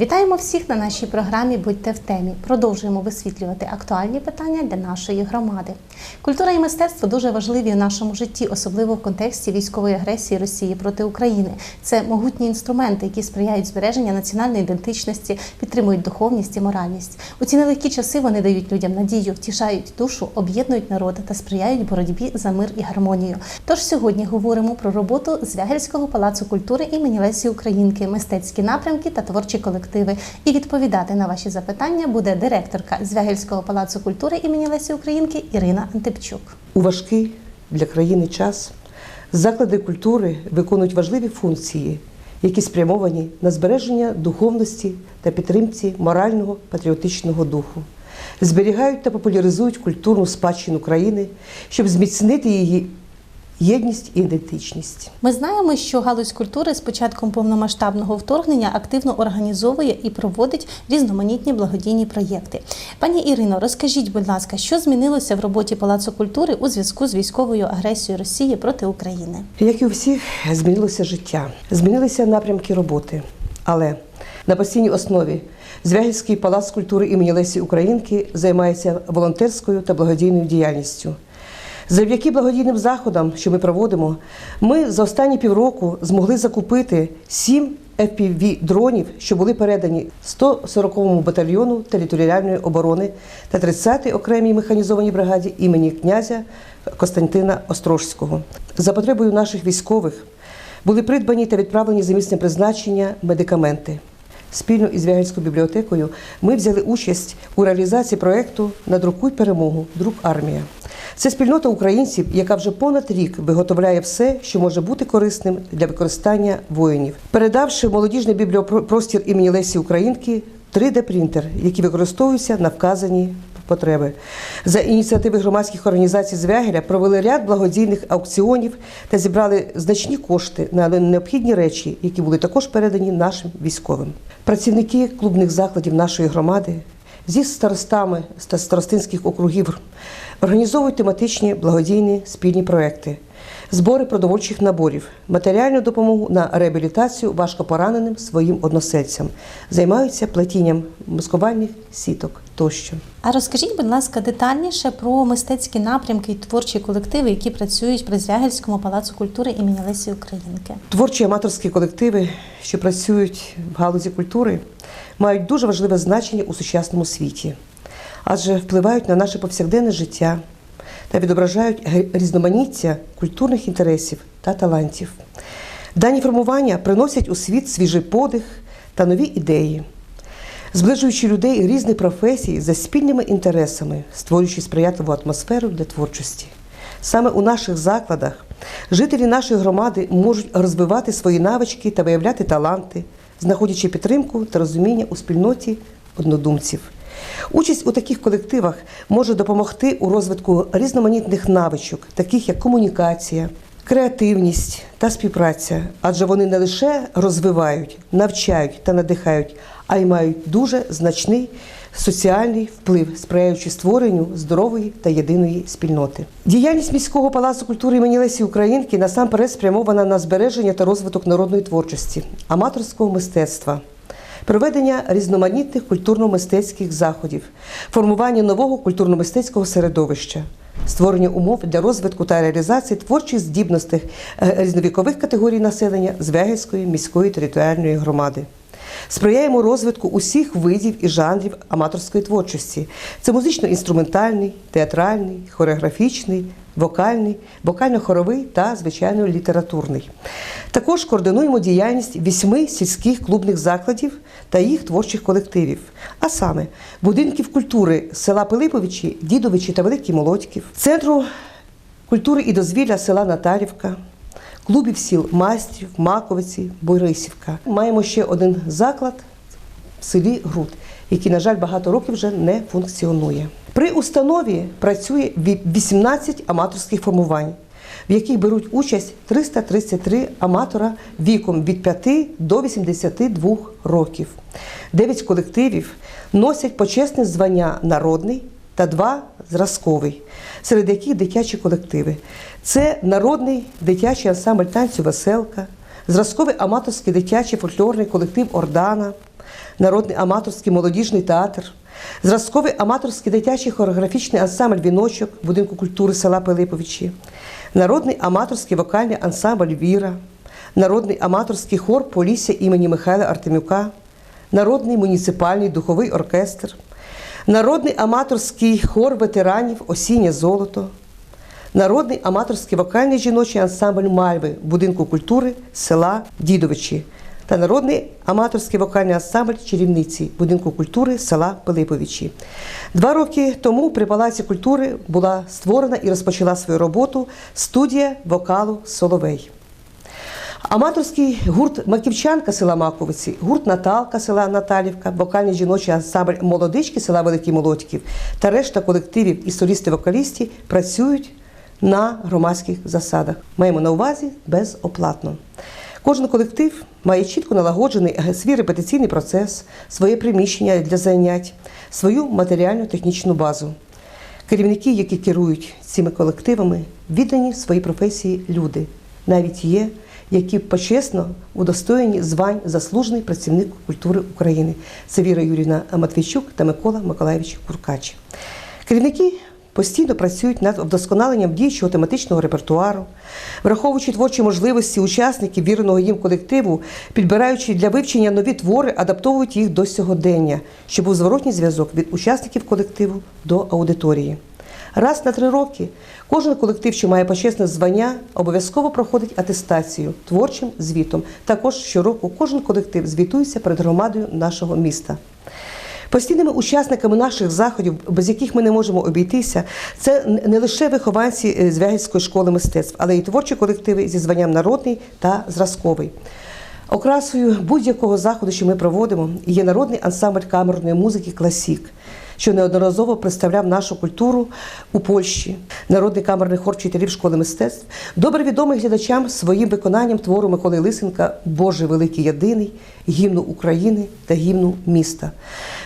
Вітаємо всіх на нашій програмі Будьте в темі. Продовжуємо висвітлювати актуальні питання для нашої громади. Культура і мистецтво дуже важливі у нашому житті, особливо в контексті військової агресії Росії проти України. Це могутні інструменти, які сприяють збереженню національної ідентичності, підтримують духовність і моральність. У ці нелегкі часи вони дають людям надію, втішають душу, об'єднують народи та сприяють боротьбі за мир і гармонію. Тож сьогодні говоримо про роботу Звягельського палацу культури імені Лесі Українки, мистецькі напрямки та творчі колективи. І відповідати на ваші запитання буде директорка Звягельського палацу культури імені Лесі Українки Ірина Антипчук. У важкий для країни час заклади культури виконують важливі функції, які спрямовані на збереження духовності та підтримці морального патріотичного духу, зберігають та популяризують культурну спадщину країни, щоб зміцнити її єдність і ідентичність. Ми знаємо, що галузь культури з початком повномасштабного вторгнення активно організовує і проводить різноманітні благодійні проєкти. Пані Ірино, розкажіть, будь ласка, що змінилося в роботі Палацу культури у зв'язку з військовою агресією Росії проти України? Як і у всіх, змінилося життя, змінилися напрямки роботи. Але на постійній основі Звягільський палац культури імені Лесі Українки займається волонтерською та благодійною діяльністю. Завдяки благодійним заходам, що ми проводимо, ми за останні півроку змогли закупити сім fpv дронів, що були передані 140-му батальйону територіальної оборони та 30-й окремій механізованій бригаді імені князя Костянтина Острожського. За потребою наших військових були придбані та відправлені за місцем призначення медикаменти. Спільно із Вягельською бібліотекою ми взяли участь у реалізації проєкту Надрукуй перемогу Друк армія. Це спільнота українців, яка вже понад рік виготовляє все, що може бути корисним для використання воїнів, передавши молодіжний бібліопростір імені Лесі Українки 3D-принтер, який використовується на вказані потреби. За ініціативи громадських організацій Звягеля провели ряд благодійних аукціонів та зібрали значні кошти на необхідні речі, які були також передані нашим військовим. Працівники клубних закладів нашої громади зі старостами та старостинських округів організовують тематичні благодійні спільні проекти, збори продовольчих наборів, матеріальну допомогу на реабілітацію важкопораненим своїм односельцям, займаються плетінням маскувальних сіток тощо. А розкажіть, будь ласка, детальніше про мистецькі напрямки і творчі колективи, які працюють при Звягельському палацу культури імені Лесі Українки. Творчі аматорські колективи, що працюють в галузі культури, мають дуже важливе значення у сучасному світі, адже впливають на наше повсякденне життя та відображають різноманіття культурних інтересів та талантів. Дані формування приносять у світ свіжий подих та нові ідеї, зближуючи людей різних професій за спільними інтересами, створюючи сприятливу атмосферу для творчості. Саме у наших закладах жителі нашої громади можуть розвивати свої навички та виявляти таланти, знаходячи підтримку та розуміння у спільноті однодумців. Участь у таких колективах може допомогти у розвитку різноманітних навичок, таких як комунікація, креативність та співпраця, адже вони не лише розвивають, навчають та надихають, а й мають дуже значний соціальний вплив, сприяючи створенню здорової та єдиної спільноти. Діяльність міського палацу культури імені Лесі Українки насамперед спрямована на збереження та розвиток народної творчості, аматорського мистецтва. Проведення різноманітних культурно-мистецьких заходів, формування нового культурно-мистецького середовища, створення умов для розвитку та реалізації творчих здібностей е, різновікових категорій населення Звягельської міської територіальної громади. Сприяємо розвитку усіх видів і жанрів аматорської творчості. Це музично-інструментальний, театральний, хореографічний, вокальний, вокально-хоровий та, звичайно, літературний. Також координуємо діяльність вісьми сільських клубних закладів та їх творчих колективів, а саме будинків культури села Пилиповичі, Дідовичі та Великий Молодьків, центру культури і дозвілля села Наталівка, клубів сіл Майстрів, Маковиці, Борисівка. Маємо ще один заклад в селі Груд, який, на жаль, багато років вже не функціонує. При установі працює 18 аматорських формувань, в яких беруть участь 333 аматора віком від 5 до 82 років. Дев'ять колективів носять почесне звання народний та два зразковий, серед яких дитячі колективи. Це народний дитячий ансамбль танцю Веселка, зразковий аматорський дитячий фольклорний колектив Ордана, народний аматорський молодіжний театр, зразковий аматорський дитячий хореографічний ансамбль Віночок будинку культури села Пилиповичі, народний аматорський вокальний ансамбль Віра, народний аматорський хор Полісся імені Михайла Артемюка, народний муніципальний духовий оркестр, народний аматорський хор ветеранів Осіннє золото, народний аматорський вокальний жіночий ансамбль Мальви будинку культури села Дідовичі та народний аматорський вокальний ансамбль Чарівниці будинку культури села Пилиповичі. Два роки тому при Палаці культури була створена і розпочала свою роботу студія вокалу Соловей. Аматорський гурт Маківчанка села Маковиці, гурт Наталка села Наталівка, вокальний жіночий ансамбль Молодички села Великий Молодьків та решта колективів і солісти-вокалісти працюють на громадських засадах. Маємо на увазі безоплатно. Кожен колектив має чітко налагоджений свій репетиційний процес, своє приміщення для занять, свою матеріальну технічну базу. Керівники, які керують цими колективами, віддані своїй професії люди. Навіть є, які почесно удостоєні звань заслужений працівник культури України. Це Віра Юрівна Матвійчук та Микола Миколаївич Куркач. Керівники постійно працюють над вдосконаленням діючого тематичного репертуару, враховуючи творчі можливості учасників віреного їм колективу, підбираючи для вивчення нові твори, адаптовують їх до сьогодення, щоб був зворотній зв'язок від учасників колективу до аудиторії. Раз на три роки кожен колектив, що має почесне звання, обов'язково проходить атестацію творчим звітом. Також щороку кожен колектив звітується перед громадою нашого міста. Постійними учасниками наших заходів, без яких ми не можемо обійтися, це не лише вихованці з Звягільської школи мистецтв, але й творчі колективи зі званням народний та зразковий. Окрасою будь-якого заходу, що ми проводимо, є народний ансамбль камерної музики Класік, що неодноразово представляв нашу культуру у Польщі, народний камерний хор вчителів школи мистецтв, добре відомий глядачам своїм виконанням твору Миколи Лисенка Боже великий єдиний, гімну України та гімну міста.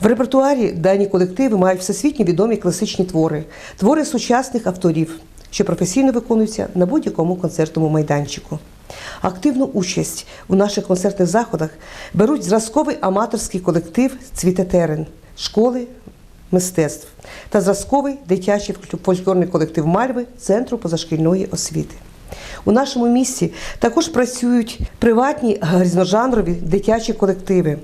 В репертуарі дані колективи мають всесвітньо відомі класичні твори, твори сучасних авторів, що професійно виконуються на будь-якому концертному майданчику. Активну участь у наших концертних заходах беруть зразковий аматорський колектив Цвіте терен школи мистецтв та зразковий дитячий фольклорний колектив Мальви Центру позашкільної освіти. У нашому місті також працюють приватні різножанрові дитячі колективи.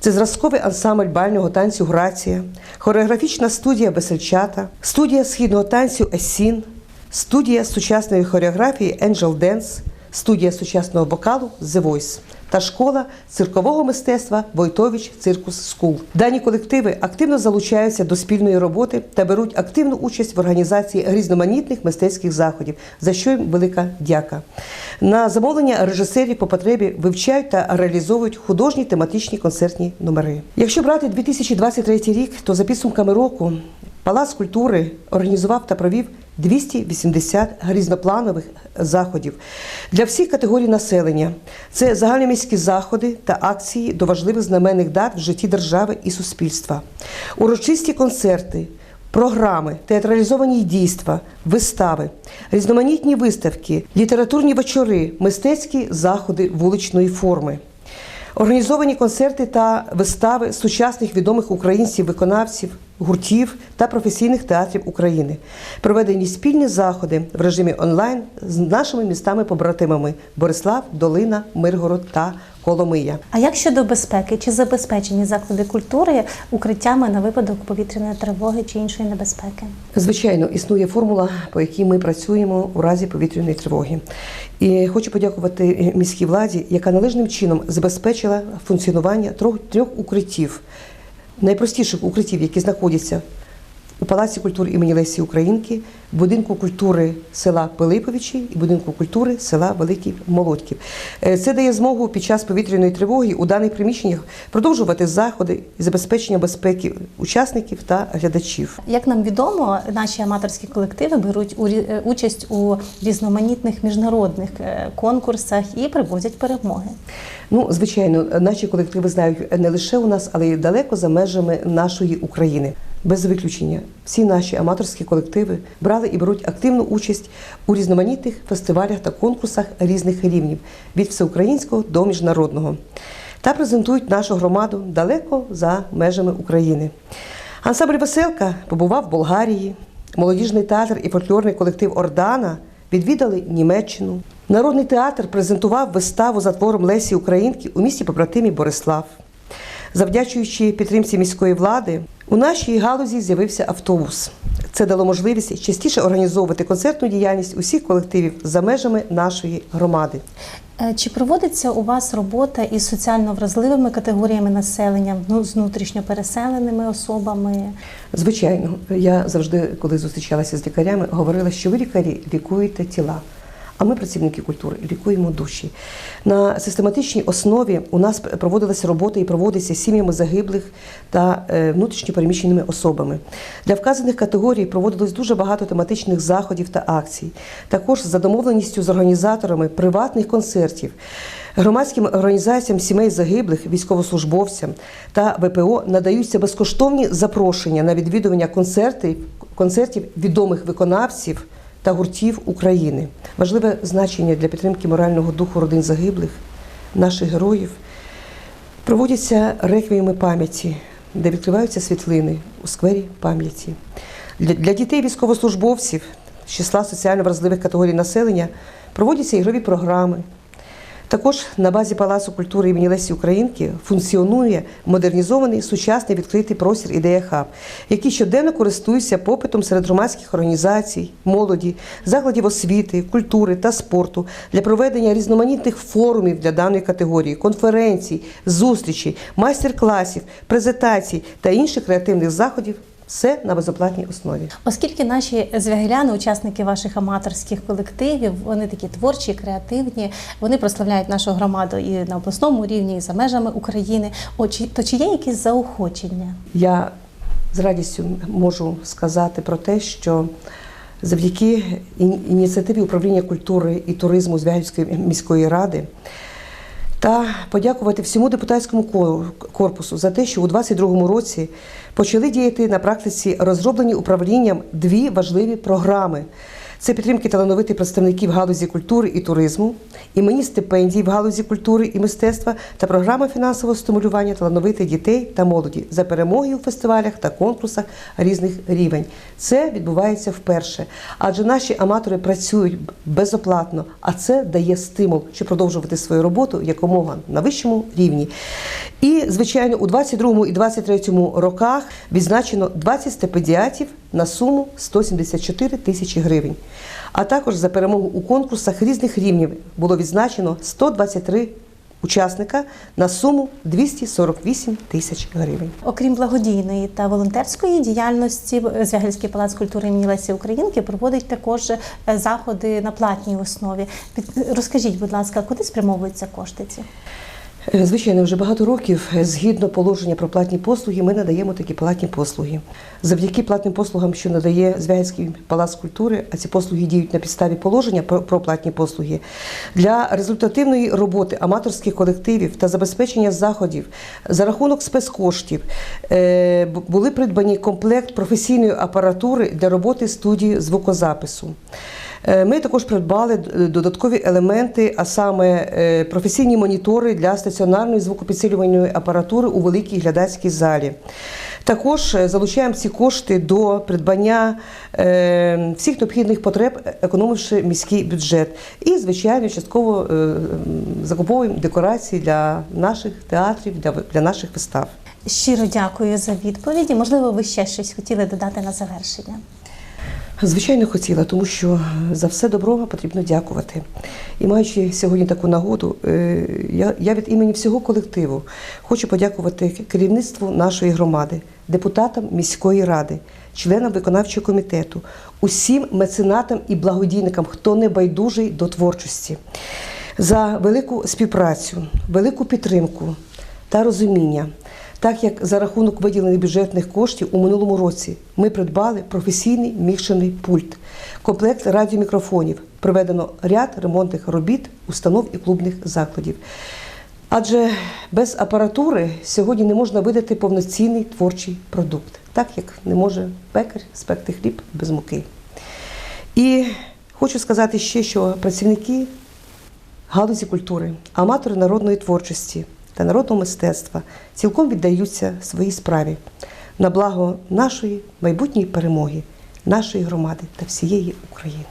Це зразковий ансамбль бального танцю Грація, хореографічна студія Весельчата, студія східного танцю Есін, студія сучасної хореографії Angel Dance, студія сучасного вокалу The Voice та школа циркового мистецтва Войтович Циркус Скул. Дані колективи активно залучаються до спільної роботи та беруть активну участь в організації різноманітних мистецьких заходів, за що їм велика дяка. На замовлення режисерів по потребі вивчають та реалізовують художні тематичні концертні номери. Якщо брати 2023 рік, то за підсумками року Палац культури організував та провів 280 різнопланових заходів для всіх категорій населення. Це загальноміські заходи та акції до важливих знаменних дат в житті держави і суспільства, урочисті концерти. Програми, театралізовані дійства, вистави, різноманітні виставки, літературні вечори, мистецькі заходи вуличної форми. Організовані концерти та вистави сучасних відомих українців, виконавців, гуртів та професійних театрів України. Проведені спільні заходи в режимі онлайн з нашими містами-побратимами Борислав, Долина, Миргород та Коломия. А як щодо безпеки? Чи забезпечені заклади культури укриттями на випадок повітряної тривоги чи іншої небезпеки? Звичайно, існує формула, по якій ми працюємо у разі повітряної тривоги. І хочу подякувати міській владі, яка належним чином забезпечила функціонування трьох, трьох укриттів, найпростіших укриттів, які знаходяться у Палаці культури імені Лесі Українки, будинку культури села Пилиповичі і будинку культури села Великий Молодків. Е, Це дає змогу під час повітряної тривоги у даних приміщеннях продовжувати заходи і забезпечення безпеки учасників та глядачів. Як нам відомо, наші аматорські колективи беруть е, участь у різноманітних міжнародних е, конкурсах і привозять перемоги. Ну, звичайно, наші колективи знають не лише у нас, але й далеко за межами нашої України. Без виключення всі наші аматорські колективи брали і беруть активну участь у різноманітних фестивалях та конкурсах різних рівнів від всеукраїнського до міжнародного та презентують нашу громаду далеко за межами України. Ансамбль Веселка побував в Болгарії, молодіжний театр і фольклорний колектив Ордана відвідали Німеччину. Народний театр презентував виставу за твором Лесі Українки у місті побратимі Борислав. Завдячуючи підтримці міської влади, у нашій галузі з'явився автобус. Це дало можливість частіше організовувати концертну діяльність усіх колективів за межами нашої громади. Е, Чи проводиться у вас робота із соціально вразливими категоріями населення, ну, з внутрішньо переселеними особами? Звичайно, я завжди, коли зустрічалася з лікарями, говорила, що ви лікарі лікуєте тіла. А ми, працівники культури, лікуємо душі. На систематичній основі у нас проводилася робота і проводиться сім'ями загиблих та е, внутрішньо переміщеними особами. Для вказаних категорій проводилось дуже багато тематичних заходів та акцій. Також за домовленістю з організаторами приватних концертів. Громадським організаціям сімей загиблих, військовослужбовцям та ВПО надаються безкоштовні запрошення на відвідування концертів, концертів відомих виконавців та гуртів України. Важливе значення для підтримки морального духу родин загиблих, наших героїв. Проводяться реквіями пам'яті, де відкриваються світлини у сквері пам'яті. Для, дітей військовослужбовців з числа соціально вразливих категорій населення проводяться ігрові програми. Також на базі Палацу культури імені Лесі Українки функціонує модернізований сучасний відкритий простір ідея хаб, який щоденно користується попитом серед громадських організацій, молоді, закладів освіти, культури та спорту для проведення різноманітних форумів для даної категорії, конференцій, зустрічей, майстер-класів, презентацій та інших креативних заходів. Все на безоплатній основі. Оскільки наші звягеляни, учасники ваших аматорських колективів, вони такі творчі, креативні, вони прославляють нашу громаду і на обласному рівні, і за межами України. То чи є якісь заохочення? Я з радістю можу сказати про те, що завдяки ін- ініціативі управління культури і туризму Звягільської міської ради та подякувати всьому депутатському кор- корпусу за те, що у 2022 році почали діяти на практиці розроблені управлінням дві важливі програми. Це підтримки талановитих представників галузі культури і туризму, імені стипендій в галузі культури і мистецтва та програма фінансового стимулювання талановитих дітей та молоді за перемоги у фестивалях та конкурсах різних рівень. Це відбувається вперше, адже наші аматори працюють безоплатно, а це дає стимул, щоб продовжувати свою роботу якомога на вищому рівні. І, звичайно, у 22 і 23 роках відзначено 20 стипендіатів на суму 174 тисячі гривень. А також за перемогу у конкурсах різних рівнів було відзначено 123 учасника на суму 248 тисяч гривень. Окрім благодійної та волонтерської діяльності, Звягельський палац культури імені Лесі Українки проводить також е, заходи на платній основі. Розкажіть, будь ласка, куди спрямовуються кошти ці? Е, Звичайно, вже багато років е, згідно положення про платні послуги, ми надаємо такі платні послуги. Завдяки платним послугам, що надає Звягільський палац культури, а ці послуги діють на підставі положення про, про платні послуги. Для результативної роботи аматорських колективів та забезпечення заходів за рахунок спецкоштів е, були придбані комплект професійної апаратури для роботи студії звукозапису. Е, Ми також придбали додаткові елементи, а саме е, професійні монітори для стаціонарної звукопідсилювальної апаратури у великій глядацькій залі. Також е, залучаємо ці кошти до придбання е, всіх необхідних потреб, е, економивши міський бюджет. І, звичайно, частково е, закуповуємо декорації для наших театрів, для наших вистав. Щиро дякую за відповіді. Можливо, ви ще щось хотіли додати на завершення. Звичайно, хотіла, тому що за все добро потрібно дякувати. І маючи сьогодні таку нагоду, е, я, я від імені всього колективу хочу подякувати керівництву нашої громади, депутатам міської ради, членам виконавчого комітету, усім меценатам і благодійникам, хто не байдужий до творчості, за велику співпрацю, велику підтримку та розуміння. Так як за рахунок виділених бюджетних коштів у минулому році ми придбали професійний мікшерний пульт, комплект радіомікрофонів, проведено ряд ремонтних робіт, установ і клубних закладів. Адже без апаратури сьогодні не можна видати повноцінний творчий продукт, так як не може пекар спекти хліб без муки. І хочу сказати ще, що працівники галузі культури, аматори народної творчості та народного мистецтва цілком віддаються своїй справі на благо нашої майбутньої перемоги, нашої громади та всієї України.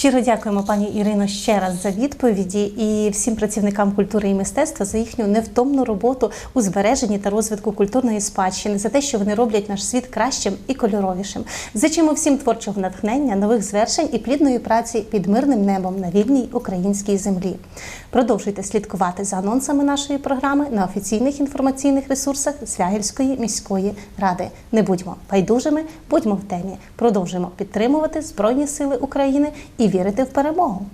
Щиро дякуємо, пані Ірино, ще раз за відповіді і всім працівникам культури і мистецтва за їхню невтомну роботу у збереженні та розвитку культурної спадщини, за те, що вони роблять наш світ кращим і кольоровішим. Зичимо всім творчого натхнення, нових звершень і плідної праці під мирним небом на вільній українській землі. Продовжуйте слідкувати за анонсами нашої програми на офіційних інформаційних ресурсах Свягельської міської ради. Не будьмо байдужими, будьмо в темі. Продовжуємо підтримувати Збройні Сили України і вірити в перемогу.